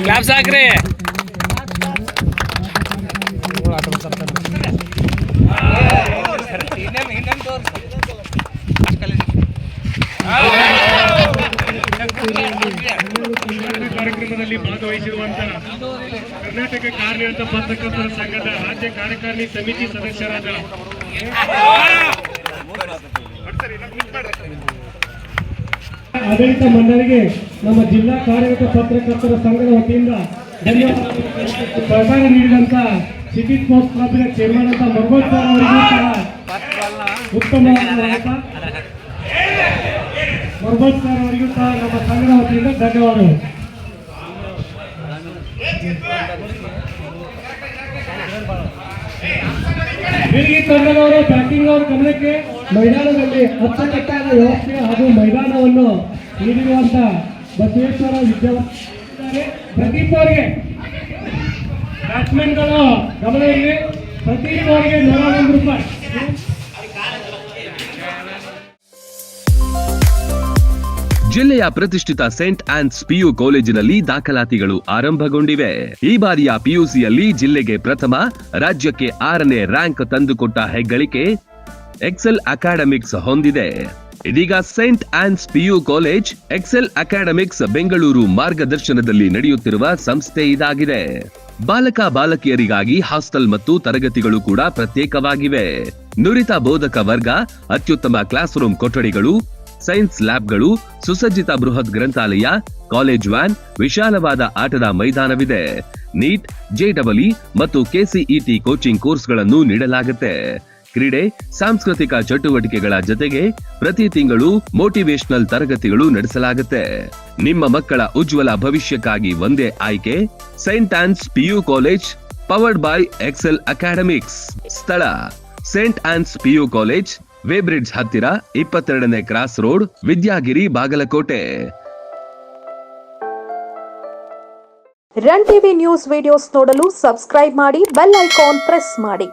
Claps ಹಾಕ್ರಿ ಕಾರ್ಯಕ್ರಮದಲ್ಲಿ ಭಾಗವಹಿಸಿರುವಂತಹ ಕರ್ನಾಟಕ ಕಾರ್ಯನಿರತ ಪತ್ರಕರ್ತರ ಸಂಘದ ರಾಜ್ಯ ಕಾರ್ಯಕಾರಿಣಿ ಸಮಿತಿ ಸದಸ್ಯರಾದ ಆಡಳಿತ ಮಂಡಳಿಗೆ ನಮ್ಮ ಜಿಲ್ಲಾ ಕಾರ್ಯರತ ಪತ್ರಕರ್ತರ ಸಂಘದ ವತಿಯಿಂದ ಧನ್ಯವಾದ ಸಹಕಾರ ನೀಡಿದಂತ ಸಿಟಿ ಸ್ಪೋರ್ಟ್ಸ್ ಕ್ಲಬ್ನ ಚೇರ್ಮನ್ ಅಂತ ಮಗೋತ್ಸವ ಅವರಿಗೂ ಸಹ ಉತ್ತಮವಾದ ಸರ್ ಸಹ ನಮ್ಮ ಸಂಘದ ವತಿಯಿಂದ ಧನ್ಯವಾದಗಳು. ಬೀಳಿಗೆ ತಂಡದವರು ಬ್ಯಾಟಿಂಗ್ ಅವರ ಗಮನಕ್ಕೆ ಮೈದಾನದಲ್ಲಿ ಅಚ್ಚುಕಟ್ಟಾದ ವ್ಯವಸ್ಥೆ ಹಾಗೂ ಮೈದಾನವನ್ನು ನೀಡಿರುವಂತ ಬಸವೇಶ್ವರ ವಿದ್ಯಾರ್ಥಿ ಪ್ರದೀಪ್ ಅವರಿಗೆ ಬ್ಯಾಟ್ಸ್ಮನ್ಗಳು ಗಮನ ಇರಲಿ ಪ್ರದೀಪ್ ಅವರಿಗೆ ನೂರ ರೂಪಾಯಿ. ಜಿಲ್ಲೆಯ ಪ್ರತಿಷ್ಠಿತ ಸೆಂಟ್ ಆನ್ಸ್ ಪಿಯು ಕಾಲೇಜಿನಲ್ಲಿ ದಾಖಲಾತಿಗಳು ಆರಂಭಗೊಂಡಿವೆ. ಈ ಬಾರಿಯ ಪಿಯುಸಿಯಲ್ಲಿ ಜಿಲ್ಲೆಗೆ ಪ್ರಥಮ, ರಾಜ್ಯಕ್ಕೆ ಆರನೇ ರ್ಯಾಂಕ್ ತಂದುಕೊಟ್ಟ ಹೆಗ್ಗಳಿಕೆ ಎಕ್ಸೆಲ್ ಅಕಾಡೆಮಿಕ್ಸ್ ಹೊಂದಿದೆ. ಇದೀಗ saint Ann's PU college, Excel Academics Bengaluru ಮಾರ್ಗದರ್ಶನದಲ್ಲಿ ನಡೆಯುತ್ತಿರುವ ಸಂಸ್ಥೆ ಇದಾಗಿದೆ. ಬಾಲಕ ಬಾಲಕಿಯರಿಗಾಗಿ ಹಾಸ್ಟೆಲ್ ಮತ್ತು ತರಗತಿಗಳು ಕೂಡ ಪ್ರತ್ಯೇಕವಾಗಿವೆ. ನುರಿತ ಬೋಧಕ ವರ್ಗ, ಅತ್ಯುತ್ತಮ ಕ್ಲಾಸ್ ರೂಮ್ ಕೊಠಡಿಗಳು ಸೈನ್ಸ್ ಲ್ಯಾಬ್ಗಳು ಸುಸಜ್ಜಿತ ಬೃಹತ್ ಗ್ರಂಥಾಲಯ, ಕಾಲೇಜ್ ವ್ಯಾನ್, ವಿಶಾಲವಾದ ಆಟದ ಮೈದಾನವಿದೆ. ನೀಟ್ ಜೆಡಬ್ಲ್ಇ ಮತ್ತು ಕೆಸಿಇಟಿ ಕೋಚಿಂಗ್ ಕೋರ್ಸ್ಗಳನ್ನು ನೀಡಲಾಗುತ್ತೆ. ಕ್ರೀಡೆ, ಸಾಂಸ್ಕೃತಿಕ ಚಟುವಟಿಕೆಗಳ ಜೊತೆಗೆ ಪ್ರತಿ ತಿಂಗಳು ಮೋಟಿವೇಶನಲ್ ತರಗತಿಗಳು ನಡೆಸಲಾಗುತ್ತೆ. ನಿಮ್ಮ ಮಕ್ಕಳ ಉಜ್ವಲ ಭವಿಷ್ಯಕ್ಕಾಗಿ ಒಂದೇ ಆಯ್ಕೆ, saint Ann's PU college, powered by Excel Academics. ಸ್ಥಳ, saint Ann's PU college weighbridge ಹತ್ತಿರ ಇಪ್ಪತ್ತೆರಡನೇ cross road, Vidyagiri, Bagalkot. Run TV news videos ನೋಡಲು ಸಬ್ಸ್ಕ್ರೈಬ್ ಮಾಡಿ, ಬೆಲ್ ಐಕಾನ್ ಪ್ರೆಸ್ ಮಾಡಿ.